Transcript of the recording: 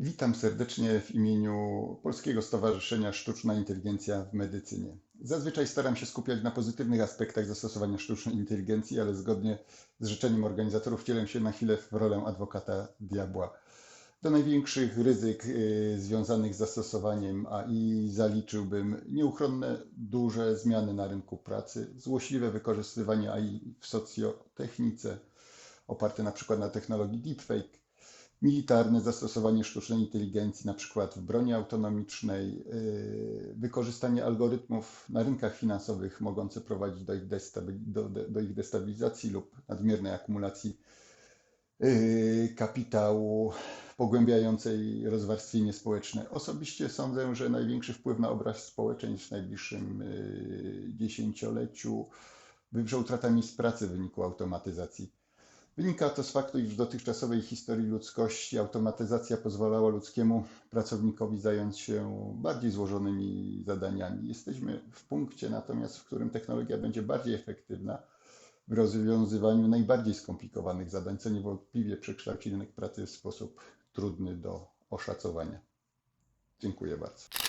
Witam serdecznie w imieniu Polskiego Stowarzyszenia Sztuczna Inteligencja w Medycynie. Zazwyczaj staram się skupiać na pozytywnych aspektach zastosowania sztucznej inteligencji, ale zgodnie z życzeniem organizatorów wcielę się na chwilę w rolę adwokata diabła. Do największych ryzyk y, związanych z zastosowaniem AI zaliczyłbym nieuchronne duże zmiany na rynku pracy, złośliwe wykorzystywanie AI w socjotechnice, oparte na przykład na technologii deepfake, militarne zastosowanie sztucznej inteligencji, na przykład w broni autonomicznej, yy, wykorzystanie algorytmów na rynkach finansowych mogące prowadzić do ich, do, do, ich destabilizacji lub nadmiernej akumulacji yy, kapitału, pogłębiającej rozwarstwienie społeczne. Osobiście sądzę, że największy wpływ na obraz społeczeństw w najbliższym yy, dziesięcioleciu wywrze utrata miejsc pracy w wyniku automatyzacji. Wynika to z faktu, iż w dotychczasowej historii ludzkości automatyzacja pozwalała ludzkiemu pracownikowi zająć się bardziej złożonymi zadaniami. Jesteśmy w punkcie natomiast, w którym technologia będzie bardziej efektywna w rozwiązywaniu najbardziej skomplikowanych zadań, co niewątpliwie przekształci rynek pracy w sposób trudny do oszacowania. Dziękuję bardzo.